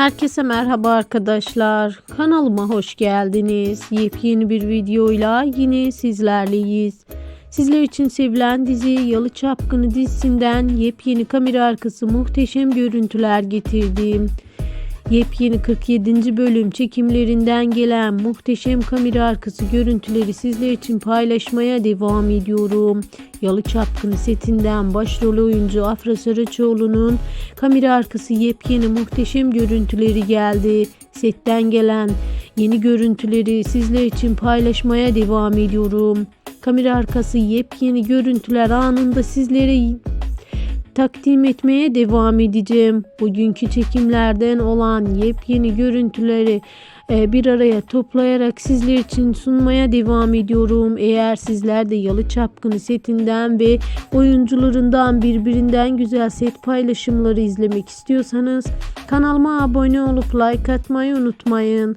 Herkese merhaba arkadaşlar. Kanalıma hoş geldiniz. Yepyeni bir videoyla yine sizlerleyiz. Sizler için sevilen dizi Yalı Çapkını dizisinden yepyeni kamera arkası muhteşem görüntüler getirdim. Yepyeni 47. bölüm çekimlerinden gelen muhteşem kamera arkası görüntüleri sizler için paylaşmaya devam ediyorum. Yalı Çapkını setinden başrol oyuncu Afra Saraçoğlu'nun kamera arkası yepyeni muhteşem görüntüleri geldi. Setten gelen yeni görüntüleri sizler için paylaşmaya devam ediyorum. Kamera arkası yepyeni görüntüler anında sizlere takdim etmeye devam edeceğim. Bugünkü çekimlerden olan yepyeni görüntüleri e, bir araya toplayarak sizler için sunmaya devam ediyorum. Eğer sizler de Yalı Çapkını setinden ve oyuncularından birbirinden güzel set paylaşımları izlemek istiyorsanız kanalıma abone olup like atmayı unutmayın.